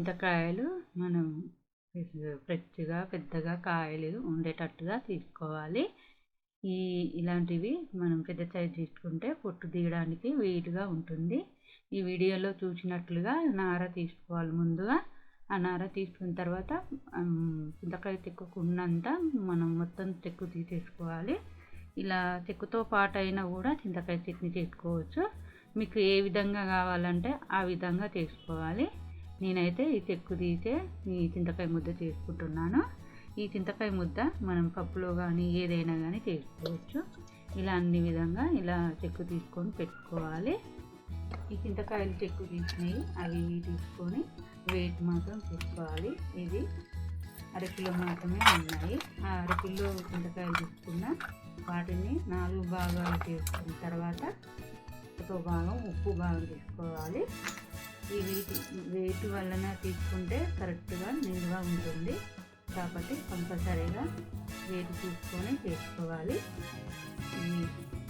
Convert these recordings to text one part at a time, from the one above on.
చింతకాయలు మనం ఫ్రెష్గా పెద్దగా కాయలు ఉండేటట్టుగా తీసుకోవాలి. ఈ ఇలాంటివి మనం పెద్ద సైజు తీసుకుంటే పొట్టు తీయడానికి వీటుగా ఉంటుంది. ఈ వీడియోలో చూసినట్లుగా నార తీసుకోవాలి ముందుగా. ఆ నార తీసుకున్న తర్వాత చింతకాయ తెక్కుకున్నంత మనం మొత్తం తెక్కు తీసేసుకోవాలి. ఇలా చెక్కుతో పాటు అయినా కూడా చింతకాయ చట్నీ చేసుకోవచ్చు. మీకు ఏ విధంగా కావాలంటే ఆ విధంగా చేసుకోవాలి. నేనైతే ఈ చెక్కు తీసే ఈ చింతకాయ ముద్ద చేసుకుంటున్నాను. ఈ చింతకాయ ముద్ద మనం పప్పులో కానీ ఏదైనా కానీ చేసుకోవచ్చు. ఇలా అన్ని విధంగా ఇలా చెక్కు తీసుకొని పెట్టుకోవాలి. ఈ చింతకాయలు చెక్కు తీసినవి అవి తీసుకొని వెయిట్ మాత్రం చూసుకోవాలి. ఇది అరకిలో మాత్రమే ఉన్నాయి. ఆ అరకిలో చింతకాయలు తీసుకున్న వాటిని నాలుగు భాగాలు చేసుకున్న తర్వాత ఒక భాగం ఉప్పు భాగం తీసుకోవాలి. ఈ వీటి వెయిట్ వలన తీసుకుంటే కరెక్ట్గా నిల్వ ఉంటుంది. కాబట్టి కంపల్సరీగా వేడి తీసుకొని చేసుకోవాలి. ఈ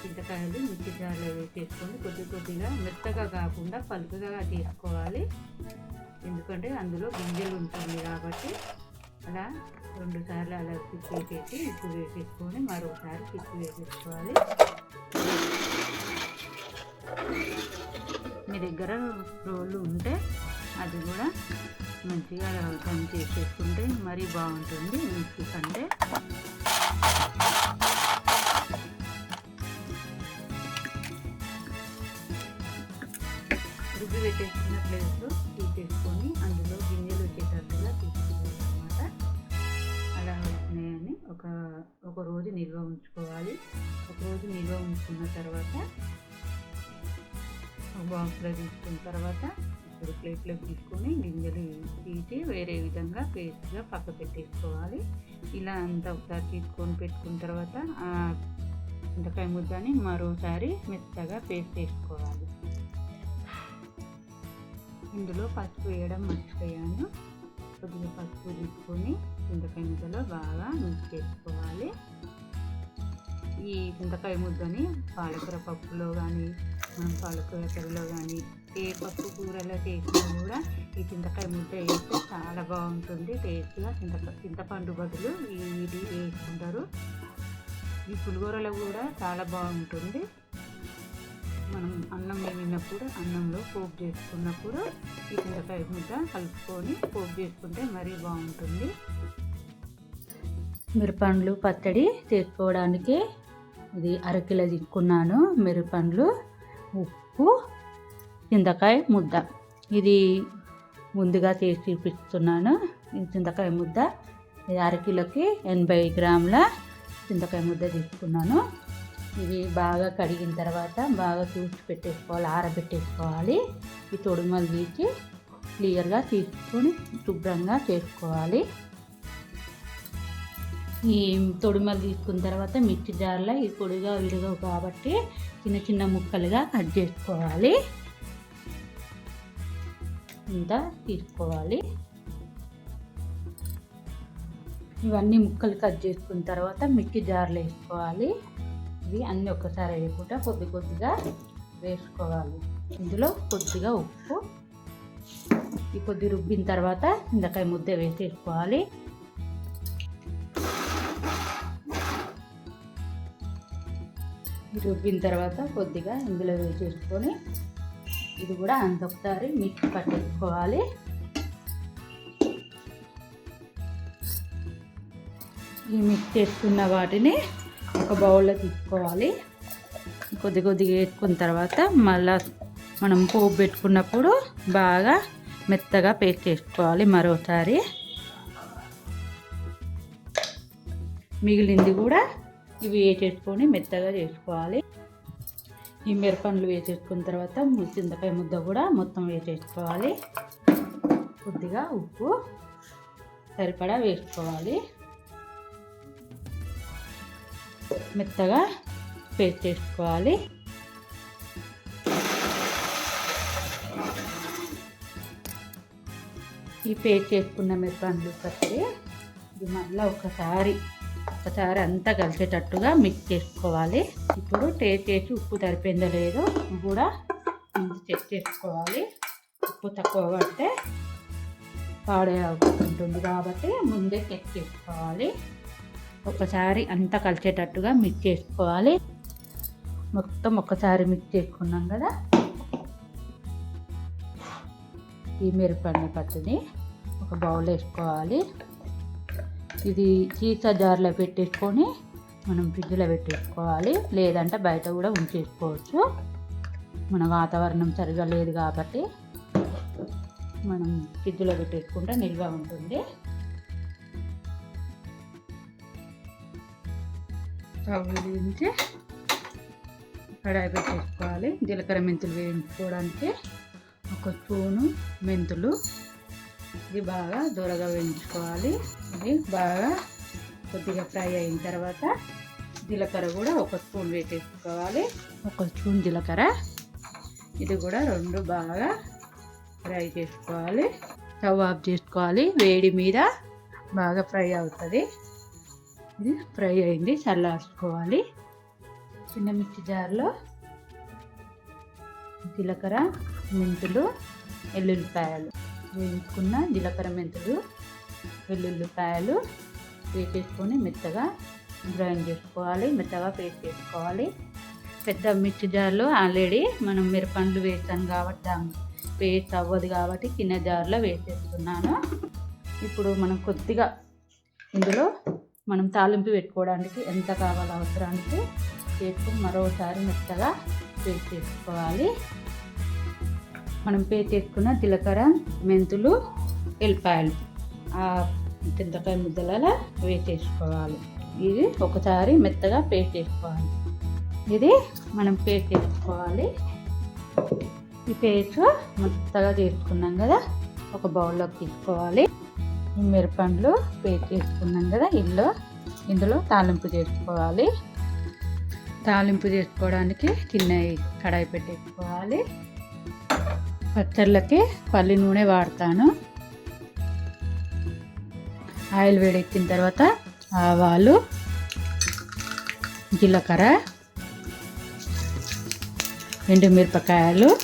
చింతకాయలు మిర్చి జార్లో వేసేసుకొని కొద్ది కొద్దిగా మెత్తగా కాకుండా పలుకగా తీసుకోవాలి. ఎందుకంటే అందులో గింజలు ఉంటుంది కాబట్టి అలా రెండు సార్లు అలా తిప్పి వేసేసి ఉప్పు వేసేసుకొని మరోసారి తిప్పి వేసేసుకోవాలి. దగ్గర రోళ్ళు ఉంటే అది కూడా మంచిగా కమ్ చేసేసుకుంటే మరీ బాగుంటుంది. మిక్సీ కంటే రుబ్బి పెట్టేసుకున్న ప్లేస్ తీసేసుకొని అందులో గింజలు వచ్చేటట్టుగా తీసుకోవాలన్నమాట. అలా వచ్చినాయని ఒక ఒక రోజు నిల్వ ఉంచుకోవాలి. ఒక రోజు నిల్వ ఉంచుకున్న తర్వాత బాక్స్లో తీసుకున్న తర్వాత ఇప్పుడు ప్లేట్లో తీసుకొని గింజలు తీసి వేరే విధంగా పేస్ట్గా పక్క పెట్టేసుకోవాలి. ఇలా అంతా ఒకసారి తీసుకొని పెట్టుకున్న తర్వాత చింతకాయ ముద్దని మరోసారి మెత్తగా పేస్ట్ చేసుకోవాలి. ఇందులో పసుపు వేయడం మర్చిపోయాను. కొద్దిగా పసుపు తీసుకొని చింతకాయ ముద్దలో బాగా మిక్స్ చేసుకోవాలి. ఈ చింతకాయ ముద్దని పాలకూర పప్పులో కానీ మనం పాలకూర కర్రీలో కానీ ఏ పప్పు కూరలో చేసినా కూడా ఈ చింతకాయ ముద్ద వేస్తే చాలా బాగుంటుంది. టేస్ట్గా చింత చింతపండు బదులు ఇది వేసుకుంటారు. ఈ పులిహోరలో కూడా చాలా బాగుంటుంది. మనం అన్నం వేసినప్పుడు అన్నంలో పోపు చేసుకున్నప్పుడు ఈ చింతకాయ ముద్ద కలుపుకొని పోపు చేసుకుంటే మరీ బాగుంటుంది. మిరపండ్లు పచ్చడి చేసుకోవడానికి ఇది అరకిలో తీసుకున్నాను మిరపండ్లు. ఉప్పు చింతకాయ ముద్ద. ఇది ముందుగా చేసి చూపిస్తున్నాను. చింతకాయ ముద్ద. ఇది అరకిలోకి ఎనభై గ్రాముల చింతకాయ ముద్ద తీసుకున్నాను. ఇవి బాగా కడిగిన తర్వాత బాగా చూసి పెట్టేసుకోవాలి ఆరబెట్టేసుకోవాలి. ఈ తొడుమలు తీసి క్లియర్గా తీసుకొని శుభ్రంగా చేసుకోవాలి. ఈ తొడుమలు తీసుకున్న తర్వాత మిర్చి జార్లో ఈ పొడిగా విడగవు కాబట్టి చిన్న చిన్న ముక్కలుగా కట్ చేసుకోవాలి. ఇంత తీసుకోవాలి. ఇవన్నీ ముక్కలు కట్ చేసుకున్న తర్వాత మిక్కి జార్లు వేసుకోవాలి. ఇవి అన్నీ ఒక్కసారి వేయకుండా కొద్ది కొద్దిగా వేసుకోవాలి. ఇందులో కొద్దిగా ఉప్పు. ఈ కొద్ది రుబ్బిన తర్వాత ఇందకాయ ముద్ద వేసేసుకోవాలి. రుబ్బిన తర్వాత కొద్దిగా ఇందులో వేసేసుకొని ఇది కూడా అంతొకసారి మిక్స్ పట్టేసుకోవాలి. ఈ మిక్స్ చేసుకున్న వాటిని ఒక బౌల్లో తీసుకోవాలి. కొద్ది కొద్దిగా వేసుకున్న తర్వాత మళ్ళా మనం పోపు పెట్టుకున్నప్పుడు బాగా మెత్తగా పేస్ట్ చేసుకోవాలి మరోసారి. మిగిలింది కూడా ఇవి వేసేసుకొని మెత్తగా చేసుకోవాలి. ఈ మిరపండ్లు వేసేసుకున్న తర్వాత చింతకాయ ముద్ద కూడా మొత్తం వేసేసుకోవాలి. కొద్దిగా ఉప్పు సరిపడా వేసుకోవాలి. మెత్తగా పేస్ట్ చేసుకోవాలి ఈ పేస్ట్ చేసుకున్న మిరపండ్లు పట్టి ఇది మళ్ళీ ఒకసారి ఒకసారి అంతా కలిసేటట్టుగా మిక్స్ చేసుకోవాలి. ఇప్పుడు టేస్ట్ చేసి ఉప్పు సరిపోయిందో లేదో కూడా చెక్ చేసుకోవాలి. ఉప్పు తక్కువ పడితే పాడే అవకాశం ఉంటుంది కాబట్టి ముందే చెక్ చేసుకోవాలి. ఒకసారి అంతా కలిసేటట్టుగా మిక్స్ చేసుకోవాలి. మొత్తం ఒక్కసారి మిక్స్ చేసుకున్నాం కదా. ఈ మిరపండి పచ్చడి ఒక బౌల్ వేసుకోవాలి. ఇది సీసా జార్లో పెట్టేసుకొని మనం ఫ్రిడ్జ్లో పెట్టేసుకోవాలి. లేదంటే బయట కూడా ఉంచేసుకోవచ్చు. మన వాతావరణం సరిగా లేదు కాబట్టి మనం ఫ్రిడ్జ్లో పెట్టేసుకుంటే నిల్వ ఉంటుంది. వేయించి కడాయి పెట్టేసుకోవాలి. జీలకర్ర మెంతులు వేయించుకోవడానికి ఒక స్పూను మెంతులు. ఇది బాగా దూరగా వేయించుకోవాలి. ఇది బాగా కొద్దిగా ఫ్రై అయిన తర్వాత జీలకర్ర కూడా ఒక స్పూన్ వేసేసుకోవాలి. ఒక స్పూన్ జీలకర్ర. ఇది కూడా రెండు బాగా ఫ్రై చేసుకోవాలి. స్టవ్ ఆఫ్ చేసుకోవాలి. వేడి మీద బాగా ఫ్రై అవుతుంది. ఇది ఫ్రై అయింది. చల్లార్చుకోవాలి. చిన్న మిర్చి జార్లో జీలకర్ర మెంతులు ఎల్లుల్లిపాయలు వేయించుకున్న జీలకర్ర మెంతులు వెల్లుల్లిపాయలు వేసేసుకొని మెత్తగా గ్రైండ్ చేసుకోవాలి మెత్తగా పేస్ట్ చేసుకోవాలి. పెద్ద మిర్చి జార్లో ఆల్రెడీ మనం మిరపండ్లు వేస్తాం కాబట్టి దాని పేస్ట్ అవ్వదు కాబట్టి చిన్న జార్లో వేసేస్తున్నాను. ఇప్పుడు మనం కొద్దిగా ఇందులో మనం తాలింపు పెట్టుకోవడానికి ఎంత కావాలో అవసరానికి వేసుకుని మరోసారి మెత్తగా పేస్ట్ చేసుకోవాలి. మనం పేస్ట్ చేసుకున్న జీలకర్ర మెంతులు ఎల్లిపాయలు చింతకాయ ముద్దలలో వేసేసుకోవాలి ఇది ఒకసారి మెత్తగా పేస్ట్ చేసుకోవాలి. ఇది మనం పేస్ట్ చేసుకోవాలి. ఈ పేస్ట్ మెత్తగా చేసుకున్నాం కదా ఒక బౌల్లోకి తీసుకోవాలి. ఈ మిరపండ్లు పేస్ట్ చేసుకున్నాం కదా ఇందులో ఇందులో తాలింపు చేసుకోవాలి. తాలింపు చేసుకోవడానికి చిన్న కడాయి పెట్టేసుకోవాలి. పచ్చళ్ళకి పల్లి నూనె వాడతాను. ఆయిల్ వేడెక్కిన తర్వాత ఆవాలు జీలకర్ర ఎండుమిరపకాయలు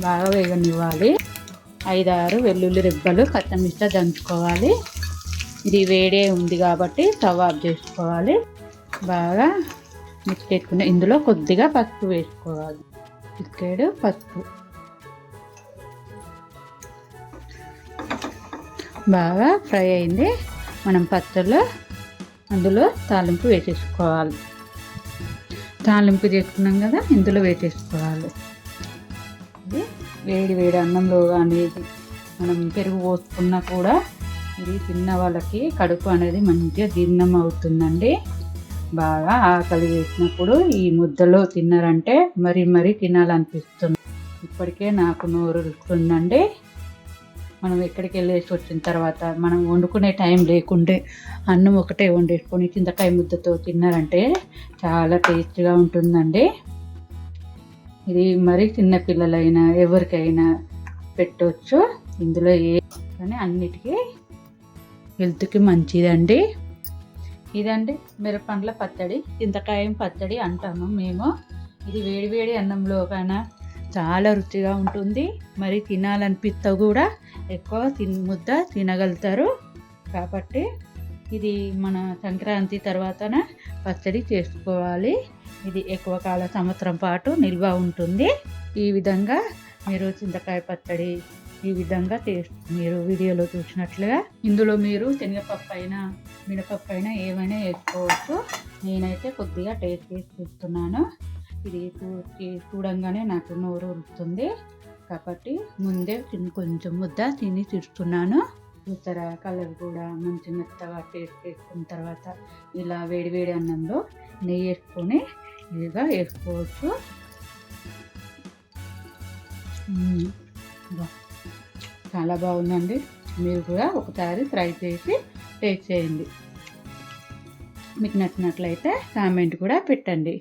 బాగా వేగనివ్వాలి. ఐదారు వెల్లుల్లి రెబ్బలు కచ్చమిచ్చ దంచుకోవాలి. ఇది వేడే ఉంది కాబట్టి స్టవ్ ఆఫ్ చేసుకోవాలి. బాగా మిక్స్ చేసుకుని ఇందులో కొద్దిగా పసుపు వేసుకోవాలి. చిక్కేడు పసుపు. బాగా ఫ్రై అయింది. మనం పచ్చళ్ళు అందులో తాలింపు వేసేసుకోవాలి. తాలింపు చేసుకున్నాం కదా ఇందులో వేసేసుకోవాలి. ఇది వేడి వేడి అన్నంలో కానీ మనం పెరుగు పోసుకున్నా కూడా ఇది తిన్న వాళ్ళకి కడుపు అనేది మంచిగా జీర్ణం అవుతుందండి. బాగా ఆకలి వేసినప్పుడు ఈ ముద్దలో తిన్నారంటే మరి మరీ తినాలనిపిస్తుంది. ఇప్పటికే నాకు నోరు ఉందండి మనం ఎక్కడికి వెళ్ళేసి వచ్చిన తర్వాత మనం వండుకునే టైం లేకుంటే అన్నం ఒకటే వండేసుకొని చింతకాయ ముద్దతో తిన్నారంటే చాలా టేస్ట్గా ఉంటుందండి. ఇది మరి చిన్నపిల్లలైనా ఎవరికైనా పెట్టవచ్చు ఇందులో ఏ కానీ అన్నిటికీ హెల్త్కి మంచిదండి. ఇదండి మిరపండ్ల పచ్చడి చింతకాయ పచ్చడి అంటాము మేము. ఇది వేడివేడి అన్నంలో కన్నా చాలా రుచిగా ఉంటుంది. మరి తినాలనిపిస్తా కూడా ఎక్కువ తిన్ ముద్ద తినగలుగుతారు. కాబట్టి ఇది మన సంక్రాంతి తర్వాతన పచ్చడి చేసుకోవాలి. ఇది ఎక్కువ కాల సంవత్సరం పాటు నిల్వ ఉంటుంది. ఈ విధంగా మీరు చింతకాయ పచ్చడి ఈ విధంగా టేస్ట్ మీరు వీడియోలో చూసినట్లుగా ఇందులో మీరు శనగపప్పు అయినా మినపప్పు అయినా ఏమైనా వేసుకోవచ్చు. నేనైతే కొద్దిగా టేస్ట్ చేసి చూస్తున్నాను. ఇది చూడంగానే నాకు నోరు ఉరుకుతుంది కాబట్టి ముందే కొంచెం ముద్ద తిని చూస్తున్నాను చూస్తారా కలర్ కూడా మంచి మెత్తగా టేస్ట్ వేసుకున్న తర్వాత ఇలా వేడివేడి అన్నంలో నెయ్యి వేసుకొని ఇదిగా వేసుకోవచ్చు. చాలా బాగుందండి. మీరు కూడా ఒకసారి ట్రై చేసి టేస్ట్ చేయండి. మీకు నచ్చినట్లయితే కామెంట్ కూడా పెట్టండి.